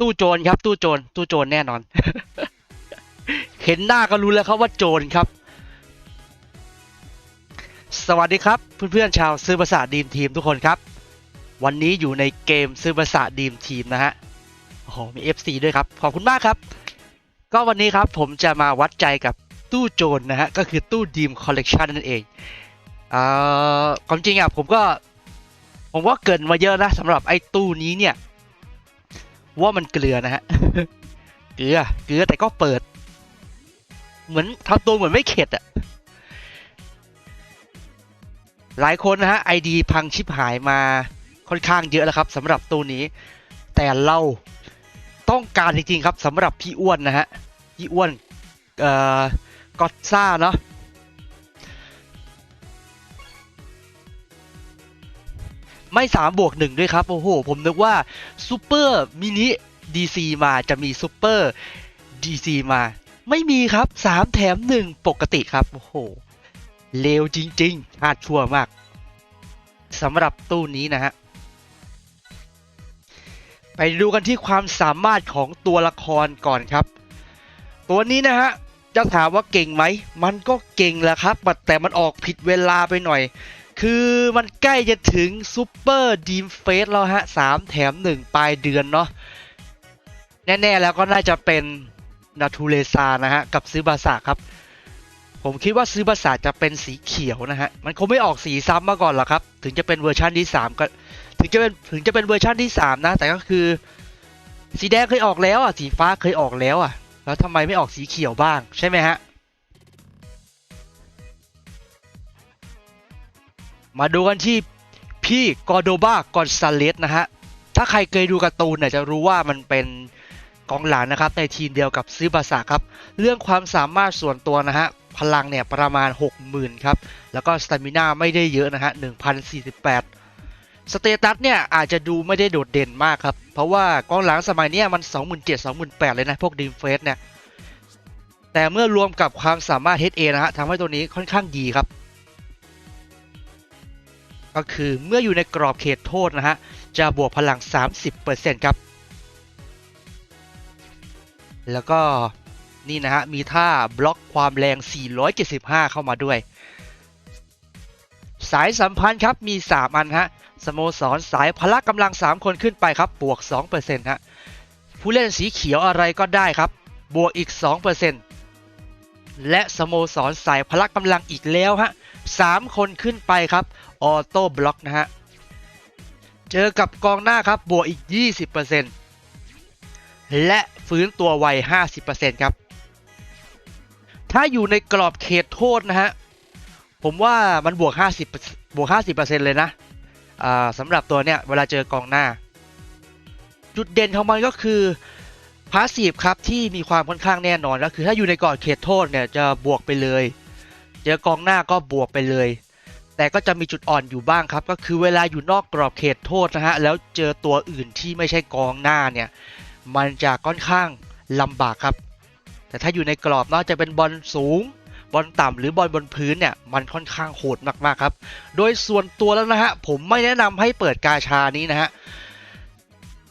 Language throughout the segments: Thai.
ตู้โจรครับ ตู้โจรตู้โจรแน่นอน เห็นหน้าก็รู้แล้วครับว่าโจรครับ สวัสดีครับ เพื่อนๆชาวซื้อภาษาดีมทีมทุกคนครับ วันนี้อยู่ในเกมซื้อภาษาดีมทีมนะฮะโอ้โหมี FC ด้วยครับ ขอบคุณมากครับ ก็วันนี้ครับผมจะมาวัดใจกับตู้โจรนะฮะ ก็คือตู้ดีมคอลเลกชันนั่นเองเอ่อความจริงอะผมก็ ผมว่าเกินมาเยอะนะสำหรับไอ้ตู้นี้เนี่ย ว่ามันเกลือนะฮะเกลือเกลือแต่ก็เปิด เหมือนทำตัวเหมือนไม่เข็ดอะหลายคนนะฮะไอดีพังชิบหายมาค่อนข้างเยอะแล้วครับสำหรับตู้นี้ แต่เราต้องการจริงๆครับสำหรับพี่อ้วนนะฮะพี่อ้วนเอ่อกอตซ่าเนาะ ไม่สามบวกหนึ่งด้วยครับ โอ้โห ผมนึกว่าซูเปอร์มินิดีซีมาจะมีซูเปอร์ดีซีมา ไม่มีครับสามแถมหนึ่งปกติครับ โอ้โห เลวจริงๆพลาดชั่วมากสำหรับตู้นี้นะฮะ ไปดูกันที่ความสามารถของตัวละครก่อนครับ ตัวนี้นะฮะจะถามว่าเก่งไหม มันก็เก่งแหละครับ แต่มันออกผิดเวลาไปหน่อย คือมันใกล้จะถึงซูเปอร์ดีมเฟสแล้วฮะสามแถมหนึ่งปลายเดือนเนาะแน่ ๆ แล้วก็น่าจะเป็นนาทูเลซานะฮะ กับซื้อบาสาครับ ผมคิดว่าซื้อบาสาจะเป็นสีเขียวนะฮะ มันคงไม่ออกสีซ้ำมาก่อนหรอกครับ ถึงจะเป็นเวอร์ชันที่ 3 ก็ถึงจะเป็นถึงจะเป็นเวอร์ชันที่ 3 นะ แต่ก็คือ สีแดงเคยออกแล้วอะสีฟ้าเคยออกแล้วอะ แล้วทำไมไม่ออกสีเขียวบ้างใช่ไหมฮะ มาดูกันที่พี่กอโดบากอนซาเลสนะฮะ ถ้าใครเคยดูการ์ตูนเนี่ยจะรู้ว่ามันเป็นกองหลังนะครับ ในทีมเดียวกับซื้อบาสาครับ เรื่องความสามารถส่วนตัวนะฮะ พลังเนี่ยประมาณ 60,000 ครับ แล้วก็สตามิน่าไม่ได้เยอะนะฮะ 1,048 สเตตัสเนี่ยอาจจะดูไม่ได้โดดเด่นมากครับ เพราะว่ากองหลังสมัยเนี้ยมัน 27,000 28,000 เลยนะ พวกดีมเฟสเนี่ย แต่เมื่อรวมกับความสามารถ HA นะฮะทำให้ตัวนี้ค่อนข้างดีครับ ก็คือเมื่ออยู่ในกรอบเขตโทษนะฮะ จะบวกพลัง 30%ครับ แล้วก็นี่นะฮะ มีท่าบล็อกความแรง 475 เข้ามาด้วย สายสัมพันธ์ครับมี 3 อันฮะ สโมสรสายพละกำลัง 3 คนขึ้นไปครับ บวก 2%ฮะ ผู้เล่นสีเขียวอะไรก็ได้ครับ บวกอีก 2%และสโมสรสายพละกำลังอีกแล้วฮะ 3 คนขึ้นไปครับออโต้บล็อกนะฮะ เจอกับกองหน้าครับบวกอีก 20%และฟื้นตัวไว 50%ครับ ถ้าอยู่ในกรอบเขตโทษนะฮะ ผมว่ามันบวก 50บวก 50%เลยนะสำหรับตัวเนี้ยเวลาเจอกองหน้า จุดเด่นของมันก็คือพาสซีฟครับที่มีความค่อนข้างแน่นอนก็คือถ้าอยู่ในกรอบเขตโทษเนี่ยจะบวกไปเลย เจอกองหน้าก็บวกไปเลย แต่ก็จะมีจุดอ่อนอยู่บ้างครับ ก็คือเวลาอยู่นอกกรอบเขตโทษนะฮะแล้วเจอตัวอื่นที่ไม่ใช่กองหน้าเนี่ยมันจะค่อนข้างลำบากครับ แต่ถ้าอยู่ในกรอบนาะจะเป็นบอลสูงบอลต่ำหรือบอลบนพื้นเนี่ยมันค่อนข้างโหดมากๆครับ โดยส่วนตัวแล้วนะฮะผมไม่แนะนำให้เปิดกาชานี้นะฮะ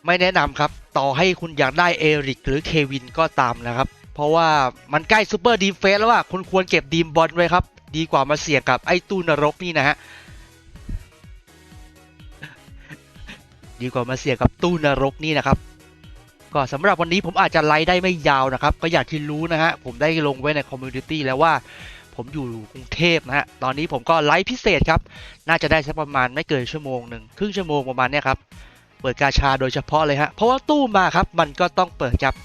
ไม่แนะนำครับ ต่อให้คุณอยากได้เอริกหรือเควินก็ตามนะครับ เพราะว่ามันใกล้ซูเปอร์ดีมเฟสแล้วว่าคุณควรเก็บดีมบอลไว้ครับ ดีกว่ามาเสี่ยงกับไอ้ตู้นรกนี่นะฮะ ดีกว่ามาเสี่ยงกับตู้นรกนี่นะครับ ก็สำหรับวันนี้ผมอาจจะไลฟ์ได้ไม่ยาวนะครับ ก็อยางที่รู้นะฮะ ผมได้ลงไว้ในคอมมูนิตี้แล้วว่าผมอยู่กรุงเทพนะฮะ ตอนนี้ผมก็ไลฟ์พิเศษครับ น่าจะได้สักประมาณไม่เกินชั่วโมงหนึ่งครึ่งชั่วโมงประมาณเนี้ยครับ เปิดกาชาโดยเฉพาะเลยฮะ เพราะว่าตู้มาครับ มันก็ต้องเปิดครับ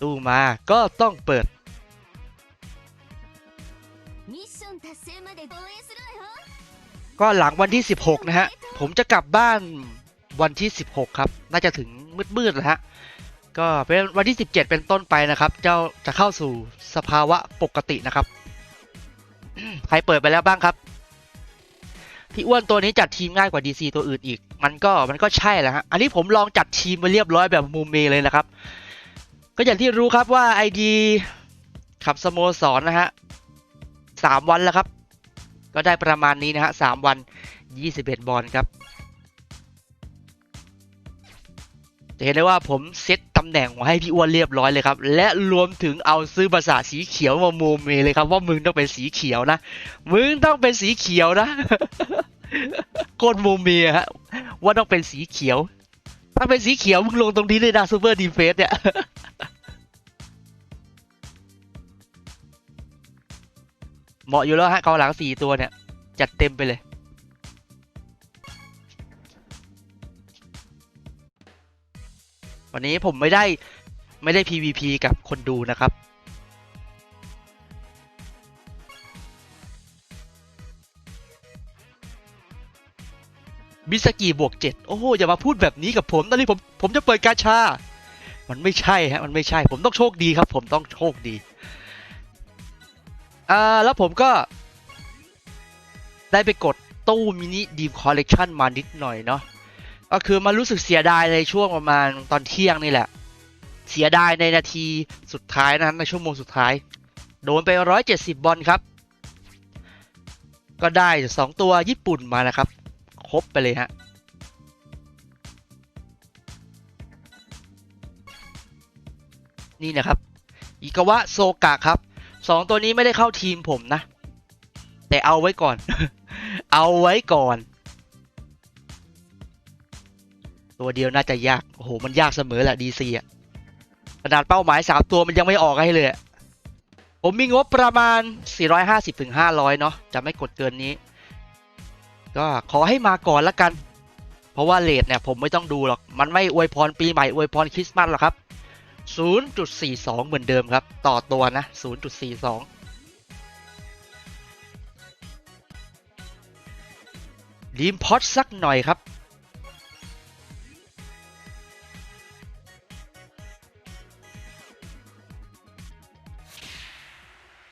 ตู้มาก็ต้องเปิด ก็หลังวันที่ 16 นะฮะ ผมจะกลับบ้านวันที่ 16 ครับ น่าจะถึงมืดๆแล้วฮะ ก็เป็นวันที่ 17 เป็นต้นไปนะครับ เจ้าจะเข้าสู่สภาวะปกตินะครับ ใครเปิดไปแล้วบ้างครับ พี่อ้วนตัวนี้จัดทีมง่ายกว่า DC ตัวอื่นอีก มันก็มันก็ใช่แหละฮะ อันนี้ผมลองจัดทีมมาเรียบร้อยแบบมูเมเลยนะครับ ก็อย่างที่รู้ครับว่า ID ขับสโมสรนนะฮะสามวันแล้วครับ ก็ได้ประมาณนี้นะฮะสามวัน 21 บอลครับ จะเห็นได้ว่าผมเซตตำแหน่งมาให้พี่อ้วนเรียบร้อยเลยครับ และรวมถึงเอาซื้อภาษาสีเขียวมาโมเมเลยครับ ว่ามึงต้องเป็นสีเขียวนะ มึงต้องเป็นสีเขียวนะโคตรโมเมฮะว่าต้องเป็นสีเขียว ถ้าเป็นสีเขียวมึงลงตรงนี้เลยนะซูเปอร์ดีเฟสเนี่ย เหมาะอยู่แล้วฮะกองหลังสี่ตัวเนี่ย จัดเต็มไปเลยวันนี้ผมไม่ได้ไม่ได้ PVP กับคนดูนะครับ มิสกิบวกเจ็ดโอ้โห อย่ามาพูดแบบนี้กับผมตอนนี้ผมผมจะเปิดกาชา มันไม่ใช่ฮะ มันไม่ใช่ ผมต้องโชคดีครับ ผมต้องโชคดี อ่าแล้วผมก็ได้ไปกดตู้มินิดีมคอลเลกชันมานิดหน่อยเนาะก็คือมันรู้สึกเสียดายในช่วงประมาณตอนเที่ยงนี่แหละ เสียดายในนาทีสุดท้ายนะในชั่วโมงสุดท้าย โดนไป 170 บอลครับ ก็ได้ 2 ตัวญี่ปุ่นมานะครับ ครบไปเลยฮะนี่นะครับ อิกาวะโซกะครับ สองตัวนี้ไม่ได้เข้าทีมผมนะ แต่เอาไว้ก่อน เอาไว้ก่อน ตัวเดียวน่าจะยาก โอ้โห มันยากเสมอแหละดีซีอะขนาดเป้าหมายสามตัวมันยังไม่ออกให้เลยผมมีงบประมาณ 450ถึง500เนาะจะไม่กดเกินนี้ ก็ขอให้มาก่อนละกัน เพราะว่าเลทเนี่ยผมไม่ต้องดูหรอก มันไม่อวยพรปีใหม่อวยพรคริสต์มาสหรอกครับ 0.42 เหมือนเดิมครับ ต่อตัวนะ 0.42 ดีมพอตสักหน่อยครับ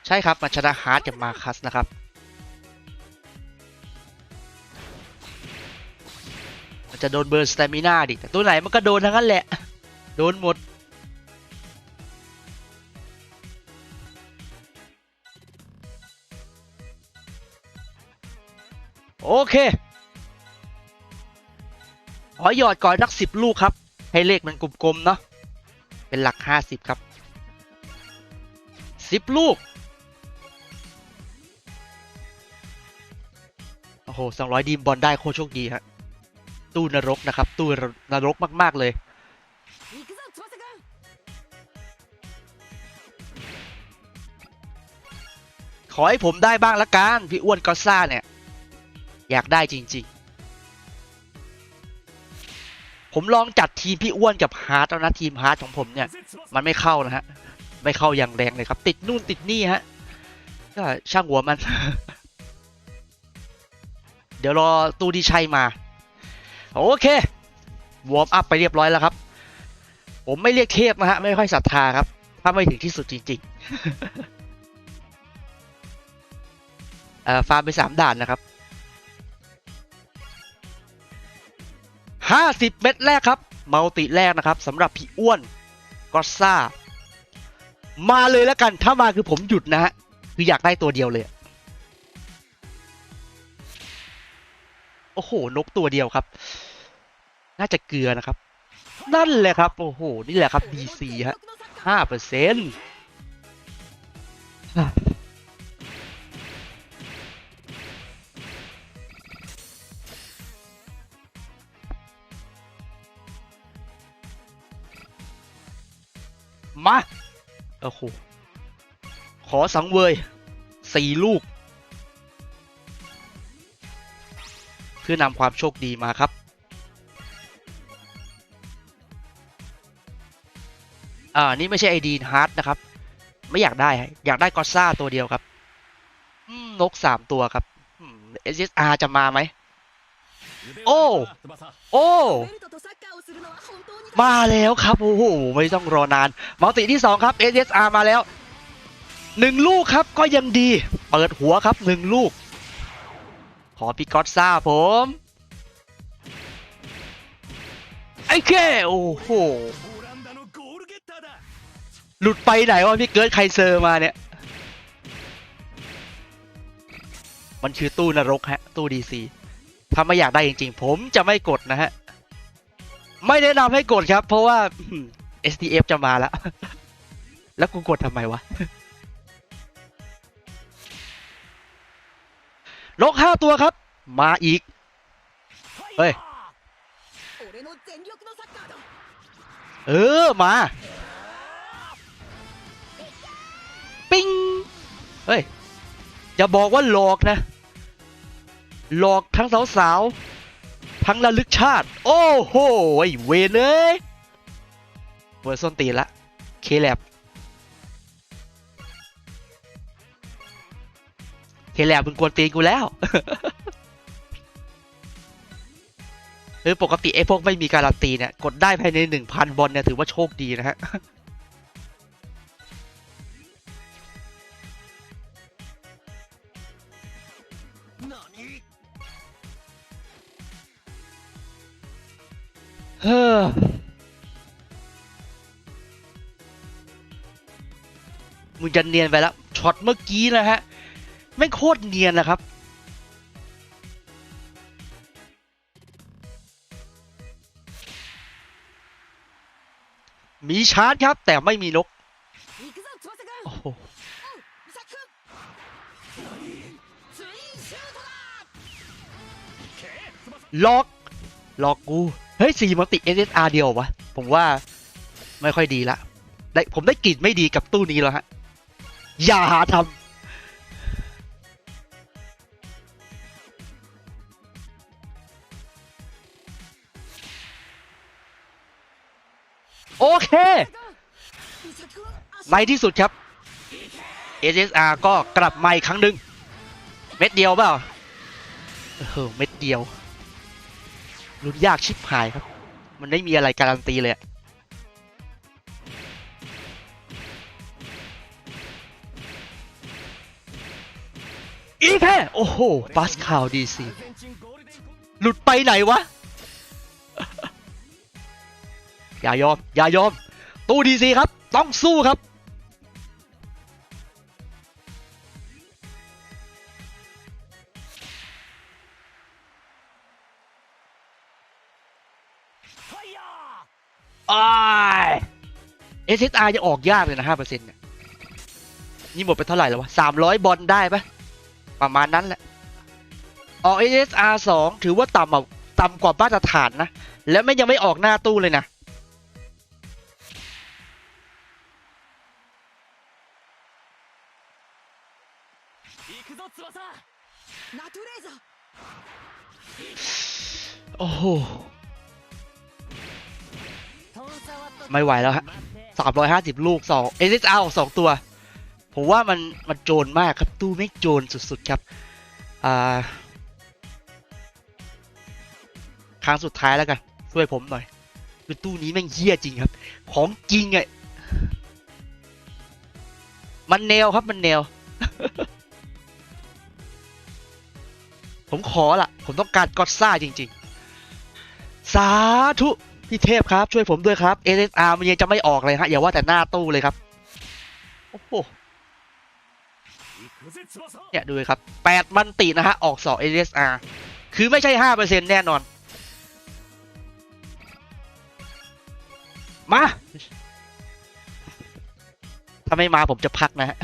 ใช่ครับมาชนะฮาร์ดกับมาคัสนะครับมันจะโดนเบิร์นสเตมิน่าดิแต่ตัวไหนมันก็โดนทั้งนั้นแหละ โดนหมด โอเคขอหยอดก่อนนักสิบลูกครับ ให้เลขมันกลมๆเนาะเป็นหลักห้าสิบครับสิบลูก โอ้โหสองร้อยดีมบอลได้โคโชคดีฮะตู้นรกนะครับ ตู้นรกมาก ๆ เลย ขอให้ผมได้บ้างละกัน พี่อ้วนก็ซ่าเนี่ย อยากได้จริง ๆ ผมลองจัดทีมพี่อ้วนกับฮาร์ดแล้วนะทีมฮาร์ดของผมเนี่ย มันไม่เข้านะฮะ ไม่เข้าอย่างแรงเลยครับ ติดนู่นติดนี่ฮะ ก็ช่างหัวมัน เดี๋ยวรอตูดีชัยมา โอเควอร์มอัพไปเรียบร้อยแล้วครับ ผมไม่เรียกเทพนะฮะ ไม่ค่อยศรัทธาครับ ถ้าไม่ถึงที่สุดจริงๆเอ่อฟาร์มไปสามด่านนะครับ ห้าสิบเม็ดแรกครับ มัลติแรกนะครับสำหรับพี่อ้วนก็ซ่า มาเลยแล้วกัน ถ้ามาคือผมหยุดนะฮะ คืออยากได้ตัวเดียวเลย โอ้โห นกตัวเดียวครับ น่าจะเกลือนะครับ นั่นแหละครับ โอ้โห นี่แหละครับ DC ฮะห้าเปอร์เซ็นต์ มาโอ้โหขอสังเวยสี่ลูก เพื่อนำความโชคดีมาครับอ่านี่ไม่ใช่ไอดีฮาร์ดนะครับ ไม่อยากได้ฮะอยากได้กอซ่าตัวเดียวครับอืมนกสามตัวครับเอสอาร์จะมาไหม โอ้ โอ้ มาแล้วครับโอ้โหไม่ต้องรอนานมัลติที่ 2 ครับ SSR มาแล้วหนึ่งลูกครับก็ยังดี เปิดหัวครับหนึ่งลูก ขอพี่ก๊อตซ่าผม ไอ้แค่โอ้โหหลุดไปไหนวะพี่เกิร์ดไคเซอร์มาเนี่ย มันคือตู้นรกฮะ ตู้ดีซีถ้าไม่อยากได้จริงๆ ผมจะไม่กดนะฮะ ไม่แนะนำให้กดครับ เพราะว่า STF จะมาแล้ว แล้วกูกดทำไมวะล็อกห้าตัวครับ มาอีก เฮ้ย เออ มา ปิ้ง เฮ้ย อย่าบอกว่าหลอกนะ หลอกทั้งสาวๆ ทั้งระลึกชาติ โอ้โหไอเวเลยเวอร์ส้นตีละ เคแลบเคแลบมึงกวนตีกูแล้วเออปกติไอ้พวกไม่มีการันตีเนี่ย กดได้ภายในหนึ่งพันบอลเนี่ย ถือว่าโชคดีนะฮะ มึงจะเนียนไปแล้วช็อตเมื่อกี้นะฮะไม่โคตรเนียนนะครับ มีชาร์จครับ แต่ไม่มีนกล็อกล็อกกู เฮ้ยสี่มติ SSR เดียววะ ผมว่าไม่ค่อยดีละได้ผมได้กลิ่นไม่ดีกับตู้นี้แล้วฮะ อย่าหาทำโอเค ในที่สุดครับ SSR ก็กลับมาอีกครั้งหนึ่ง เม็ดเดียวเปล่า เออ เม็ดเดียว ลุ้นยากชิบหายครับ มันไม่มีอะไรการันตีเลยอีกแค่โอ้โหปาสคาวดีซีหลุดไปไหนวะ อย่ายอม อย่ายอม ตู้ดีซีครับ ต้องสู้ครับ เ SSR จะออกยากเลยนะห้าเปอร์เซ็นต์เนี่ยนี่หมดไปเท่าไหร่แล้ววะสามร้อยบอลได้ปะประมาณนั้นแหละ ออกสเอสอาร์สองถือว่าต่ำกว่ต่ำกว่ามาตรฐานนะ และไม่ยังไม่ออกหน้าตู้เลยนะโอ้โห ไม่ไหวแล้วฮะ สามร้อยห้าสิบลูกสอง SSR ออกสองตัว ผมว่ามันมันโจรมากครับ ตู้ไม่โจรสุดๆครับ อ่า ครั้งสุดท้ายแล้วกัน ช่วยผมหน่อยคือตู้นี้แม่งเฮี้ยจริงครับ ของจริงไงมันแนวครับมันแนว ผมขอละผมต้องการกอดซ่าจริง ๆ สาธุ พี่เทพครับช่วยผมด้วยครับ SSR มันยังจะไม่ออกเลยฮะอย่าว่าแต่หน้าตู้เลยครับ โอ้โหเนี่ยดูครับ 8 มันตินะฮะ ออกสอ SSR คือไม่ใช่ 5%แน่นอน มา ถ้าไม่มาผมจะพักนะฮะ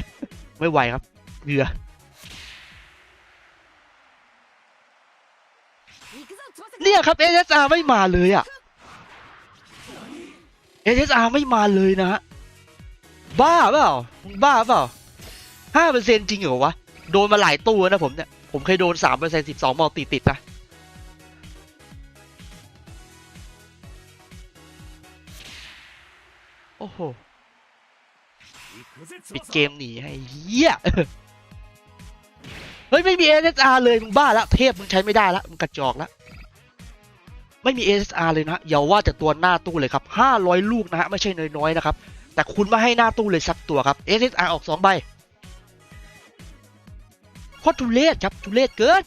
ไม่ไหวครับเหือเนี่ยครับ SSR ไม่มาเลยอะ SSR ไม่มาเลยนะ บ้าเปล่ามึงบ้าเปล่าห้าเปอร์เซ็นจริงเหรอวะ โดนมาหลายตู้แล้วนะผมเนี่ย ผมเคยโดนสามเปอร์เซ็นสิบสองมอติดติดนะโอ้โห ปิดเกมหนีให้เหี้ยเฮ้ย ไม่มี SSR เลย มึงบ้าละ เทพมึงใช้ไม่ได้ละ มึงกระจอกละ ไม่มี SSR เลยนะอย่าว่าแต่ตัวหน้าตู้เลยครับ 500 ลูกนะฮะไม่ใช่น้อยๆนะครับ แต่คุณมาให้หน้าตู้เลยสักตัวครับ SSR ออก 2 ใบโคตรทุเลศครับทุเลศเกิน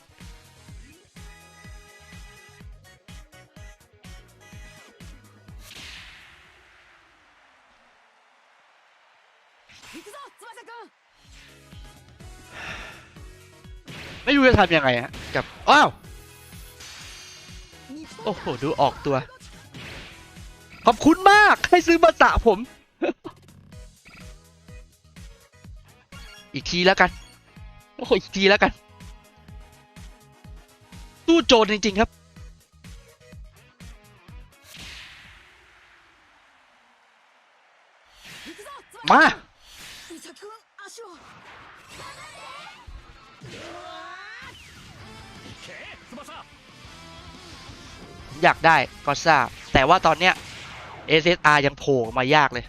ไม่รู้จะทำยังไงฮะกับอ้าว โอ้โห ดูออกตัว ขอบคุณมากให้ซื้อมาสะผม อีกทีแล้วกัน โอ้อีกทีแล้วกัน ตู้โจรจริง ๆ ครับ มา อยากได้ก็ซ่าแต่ว่าตอนเนี้ย SSR ยังโผล่มายากเลย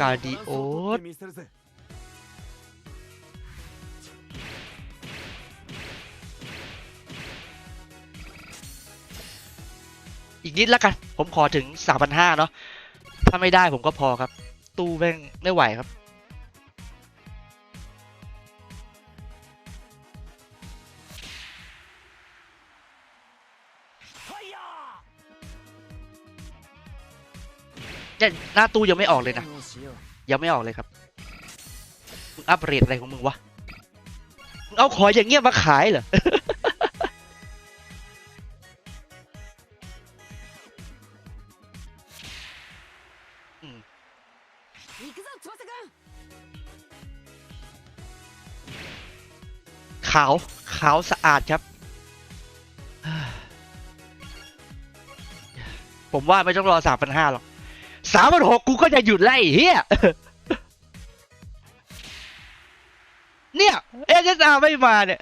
กาดิโอสอีกนิดละกัน ผมขอถึง 3,500 เนาะถ้าไม่ได้ผมก็พอครับ ตู้แม่งไม่ไหวครับ เนี่ยหน้าตู้ยังไม่ออกเลยนะ ยังไม่ออกเลยครับมึงอัปเกรดอะไรของมึงวะมึงเอาขอยอย่างเงี้ยมาขายเหรอขาวขาวสะอาดครับ ผมว่าไม่ต้องรอสามพันห้าหรอก สามพันหกกูก็จะหยุดไล่เฮียเนี่ยเอเอาไม่มาเนี่ย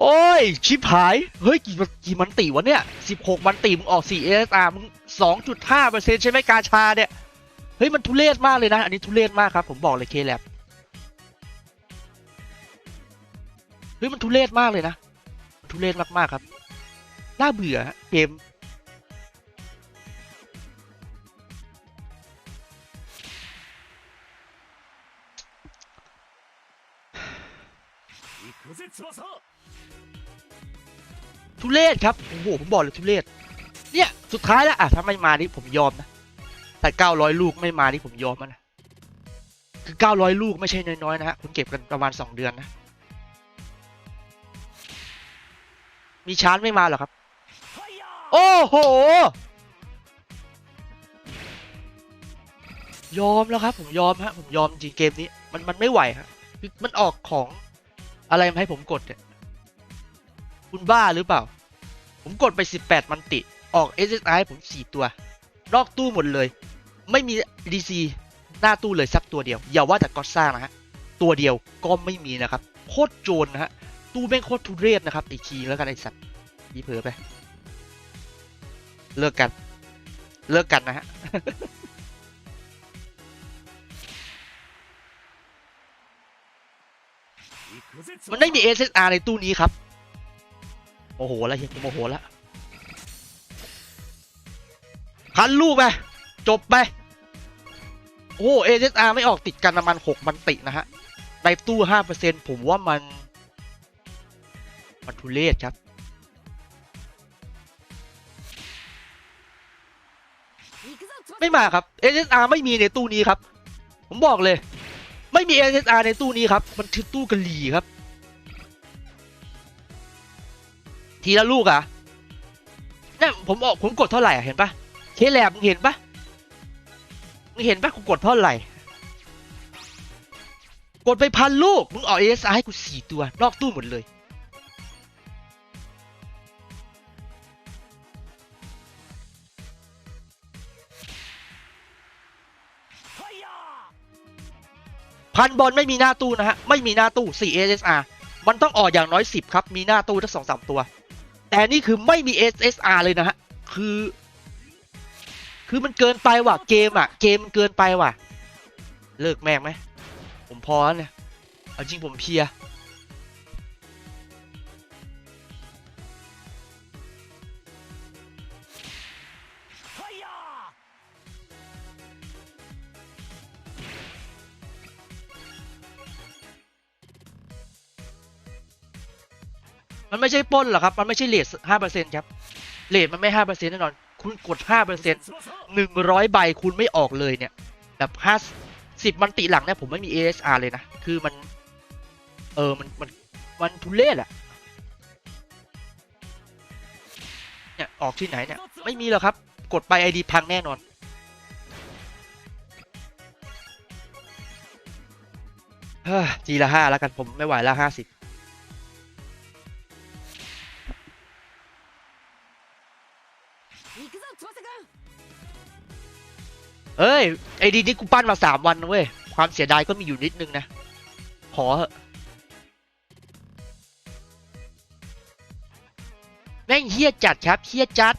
โอ้ย ชิบหาย เฮ้ย กี่กี่มันติวะเนี่ยสิบหกมันติมึงออกสี่เอสอามึงสองจุดห้าเปอร์เซ็นต์ใช่ไหมกาชาเนี่ย เฮ้ย มันทุเรศมากเลยนะ อันนี้ทุเรศมากครับ ผมบอกเลยเคแลบเฮ้ย มันทุเรศมากเลยนะ ทุเรศมากๆครับ น่าเบื่อเกม ทุเรศครับโอ้โหผมบอกเลยทุเรศเนี่ยสุดท้ายแล้วอะถ้าไม่มานี่ผมยอมนะแต่900ลูกไม่มานี่ผมยอมนะคือ900ลูกไม่ใช่น้อยๆนะฮะคุณเก็บกันประมาณ2เดือนนะ มีชาร์จไม่มาหรอครับ โอ้โห ยอมแล้วครับ ผมยอมฮะผมยอมจริงเกมนี้ มันมันไม่ไหวฮะมันออกของ อะไรมาให้ผมกดเนี่ยคุณบ้าหรือเปล่า ผมกดไป 18 มันติ ออก SSI ให้ผม 4 ตัว นอกตู้หมดเลย ไม่มี DC หน้าตู้เลยสักตัวเดียว อย่าว่าแต่ก็สร้างนะฮะ ตัวเดียวก็ไม่มีนะครับ โคตรโจรนะฮะ ตู้แม่งโคตรทุเรศนะครับไอคีแล้วกันไอสัตว์ยีเผลอไป เลิกกัน เลิกกันนะฮะ มันไม่มี SSR ในตู้นี้ครับ โอ้โหแล้วเฮียกูโมโหแล้วคันลูกไป จบไป โอ้เอเจสอาร์ไม่ออกติดกันประมาณหกมันตินะฮะ ในตู้ห้าเปอร์เซ็นผมว่ามัน มันทุเรศครับ ไม่มาครับเอเจสอาร์ไม่มีในตู้นี้ครับ ผมบอกเลย ไม่มี SSR ในตู้นี้ครับ มันคือตู้กะหรี่ครับ ทีละลูกอะนี่ผมออกผมกดเท่าไหร่อะเห็นปะเคแลบมึงเห็นปะมึงเห็นปะกูกดเท่าไหร่ กดไปพันลูก มึงออก SSR ให้กูสี่ตัวนอกตู้หมดเลย พันบอลไม่มีหน้าตู้นะฮะ ไม่มีหน้าตู้ 4 SSR มันต้องออกอย่างน้อย 10 ครับ มีหน้าตู้ทั้งสองสามตัว แต่นี่คือไม่มี SSR เลยนะฮะ คือ คือมันเกินไปว่ะ เกมอะ เกมมันเกินไปว่ะ เลิกแม่งไหม ผมพอแล้วเนี่ย เอาจริงผมเพีย ไม่ใช่ป้นหรอกครับ มันไม่ใช่เลทห้าเปอร์เซ็นต์ครับเลทมันไม่ห้าเปอร์เซ็นต์แน่นอน คุณกดห้าเปอร์เซ็นต์หนึ่งร้อยใบคุณไม่ออกเลยเนี่ย แบบห้าสิบมันติหลังเนี่ยผมไม่มี ASR เลยนะ คือมัน เออมันมันมันทุเรศอะเนี่ยออกที่ไหนเนี่ย ไม่มีหรอกครับ กดไปไอดีพังแน่นอนฮ้ยจีละห้าแล้วกันผมไม่ไหวล้วห้าสิบ เอ้ยไอดีนี้กูปั้นมาสามวันนะเว้ย ความเสียดายก็มีอยู่นิดนึงนะ ขอเหอะแม่งเฮี้ยจัดครับเฮี้ยจัด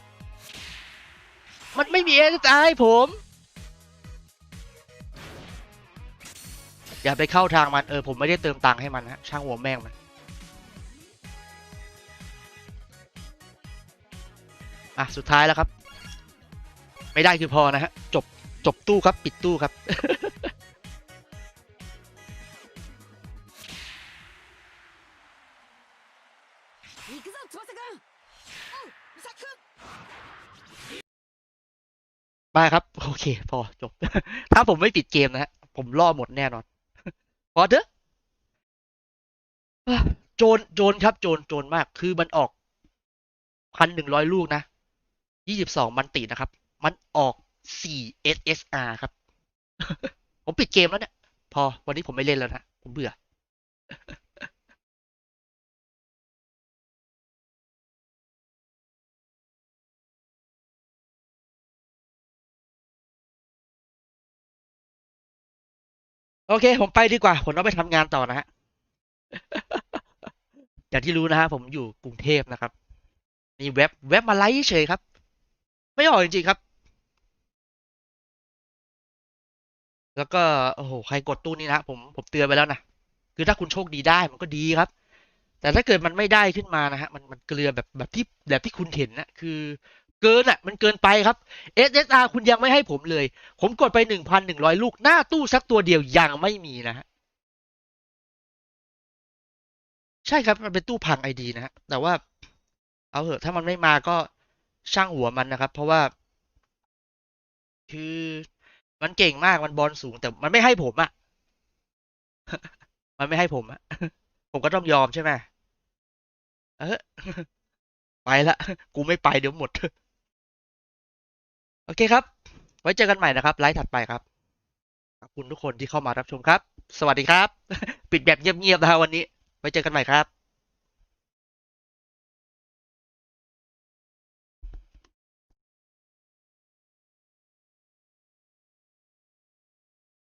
มันไม่มีเอสไอผม อย่าไปเข้าทางมัน เออ ผมไม่ได้เติมตังค์ให้มันฮะ ช่างหัวแม่งมันอะ สุดท้ายแล้วครับ ไม่ได้คือพอนะฮะ จบ จบตู้ครับปิดตู้ครับไปครับ โอเค พอจบ ถ้าผมไม่ปิดเกมนะฮะ ผมล่อหมดแน่นอน พอเถอะโจนโจนครับ โจนโจนมาก คือมันออกพันหนึ่งร้อยลูกนะยี่สิบสองมันตินะครับ มันออก สี่ SSR ครับ ผมปิดเกมแล้วเนี่ย พอวันนี้ผมไม่เล่นแล้วนะ ผมเบื่อ โอเค ผมไปดีกว่า ผมต้องไปทำงานต่อนะฮะ อย่างที่รู้นะฮะผมอยู่กรุงเทพนะครับ มีเว็บเว็บมาไลฟ์เฉยครับ ไม่ออกจริงๆครับ แล้วก็โอ้โหใครกดตู้นี้นะผมผมเตือนไปแล้วนะคือถ้าคุณโชคดีได้มันก็ดีครับ แต่ถ้าเกิดมันไม่ได้ขึ้นมานะฮะมันมันเกลือแบบแบบที่แบบที่คุณเห็นนะคือเกินอะมันเกินไปครับ SSR คุณยังไม่ให้ผมเลย ผมกดไปหนึ่งพันหนึ่งร้อยลูกหน้าตู้สักตัวเดียวยังไม่มีนะฮะใช่ครับมันเป็นตู้พังไอดีนะฮะแต่ว่าเอาเถอะถ้ามันไม่มาก็ช่างหัวมันนะครับ เพราะว่าคือ มันเก่งมากมันบอลสูง แต่มันไม่ให้ผมอะมันไม่ให้ผมอะผมก็ต้องยอมใช่ไหมเออไปละ กูไม่ไปเดี๋ยวหมด โอเคครับ ไว้เจอกันใหม่นะครับ ไลฟ์ถัดไปครับ ขอบคุณทุกคนที่เข้ามารับชมครับ สวัสดีครับ ปิดแบบเงียบๆนะฮะวันนี้ ไว้เจอกันใหม่ครับ